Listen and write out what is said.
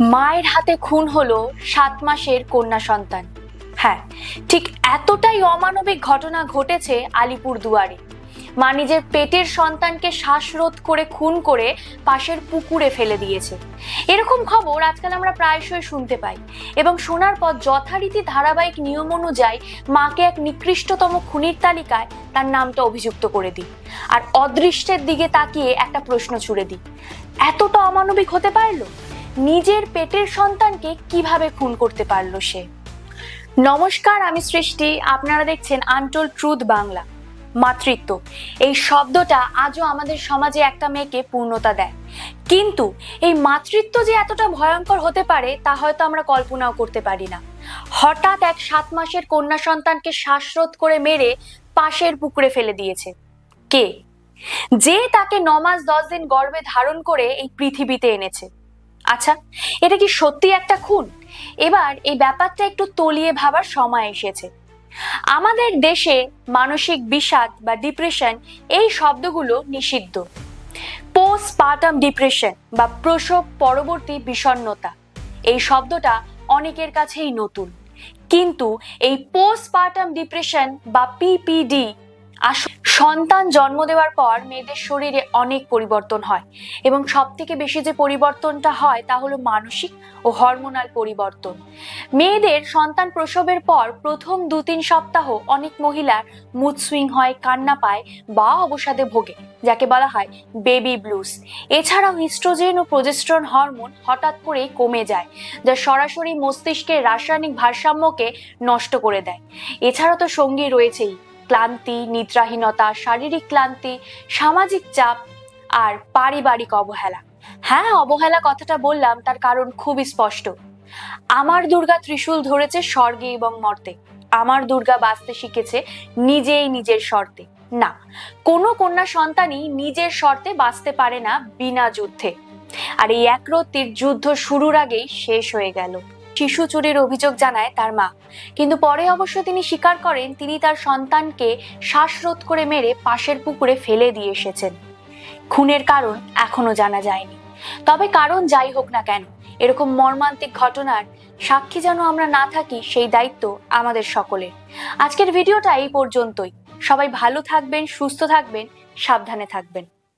মায়ের হাতে খুন হলো সাত মাসের কন্যা সন্তান। হ্যাঁ ঠিক এতটাই অমানবিক ঘটনা ঘটেছে আলিপুর দুয়ারে। মা নিজের পেটের সন্তানকে শ্বাসরোধ করে খুন করে পাশের পুকুরে ফেলে দিয়েছে। এরকম খবর আজকাল আমরা প্রায়শই শুনতে পাই এবং শোনার পর যথারীতি ধারাবাহিক নিয়ম অনুযায়ী মাকে এক নিকৃষ্টতম খুনির তালিকায় তার নামটা অভিযুক্ত করে দিই। আর অদৃষ্টের দিকে তাকিয়ে একটা প্রশ্ন ছুড়ে দিই। এতটা অমানবিক হতে পারল? নিজের পেটের সন্তানকে কীভাবে খুন করতে পারল সে? নমস্কার, আমি সৃষ্টি। আপনারা দেখছেন আনটোল ট্রুথ বাংলা। মাতৃত্ব। এই শব্দটা আজও আমাদের সমাজে একটা মেয়েকে পূর্ণতা দেয়। কিন্তু এই মাতৃত্ব যে এতটা ভয়ঙ্কর হতে পারে, তা হয়তো আমরা কল্পনাও করতে পারি না। হঠাৎ এক সাত মাসের কন্যা সন্তানকে শ্বাসরোধ করে মেরে পাশের পুকুরে ফেলে দিয়েছে। কে? যে তাকে নমাস দশ দিন গর্ভে ধারণ করে এই পৃথিবীতে এনেছে। আচ্ছা এটা কি সত্যি একটা খুন? এবার এই ব্যাপারটা একটু তলিয়ে ভাবার সময় এসেছে। আমাদের দেশে মানসিক বিষাদ বা ডিপ্রেশন এই শব্দগুলো নিষিদ্ধ। পোস্টপার্টাম ডিপ্রেশন বা প্রসব পরবর্তী বিষণ্ণতা, এই শব্দটা অনেকের কাছেই নতুন। কিন্তু এই পোস্টপার্টাম ডিপ্রেশন বা পিপিডি সন্তান জন্ম দেওয়ার পর মেয়েদের শরীরে অনেক পরিবর্তন হয়। এবং সব থেকে বেশি যে পরিবর্তনটা হয় তা হলো মানসিক ও হরমোনাল পরিবর্তন। মেয়েদের সন্তান প্রসবের পর প্রথম দু তিন সপ্তাহ অনেক মহিলার মুড সুইং হয়, কান্না পায় বা অবসাদে ভোগে, যাকে বলা হয় বেবি ব্লুস এছাড়াও হিস্ট্রোজেন ও প্রজেস্ট্রন হরমোন হঠাৎ করেই কমে যায়, যা সরাসরি মস্তিষ্কের রাসায়নিক ভারসাম্যকে নষ্ট করে দেয়। এছাড়া তো সঙ্গী রয়েছেই। ক্লান্তি, নিদ্রাহীনতা, শারীরিক ক্লান্তি, সামাজিক চাপ আর পারিবারিক অবহেলা। হ্যাঁ অবহেলা কথাটা বললাম, তার কারণ খুবই স্পষ্ট। আমার দুর্গা ত্রিশূল ধরেছে স্বর্গে এবং মর্তে। আমার দুর্গা বাঁচতে শিখেছে নিজেই নিজের শর্তে। না, কোনো কন্যা সন্তানই নিজের শর্তে বাঁচতে পারে না বিনা যুদ্ধে। আর এই একরত্তির যুদ্ধ শুরুর আগেই শেষ হয়ে গেল। শিশু চুরির অভিযোগ জানায় তার মা। কিন্তু পরে অবশ্য তিনি স্বীকার করেন, তিনি তার সন্তানকে শ্বাসরোধ করে মেরে পাশের পুকুরে ফেলে দিয়ে এসেছেন। খুনের কারণ এখনও জানা যায়নি। তবে কারণ যাই হোক না কেন, এরকম মর্মান্তিক ঘটনার সাক্ষী যেন আমরা না থাকি, সেই দায়িত্ব আমাদের সকলের। আজকের ভিডিওটা এই পর্যন্তই। সবাই ভালো থাকবেন, সুস্থ থাকবেন, সাবধানে থাকবেন।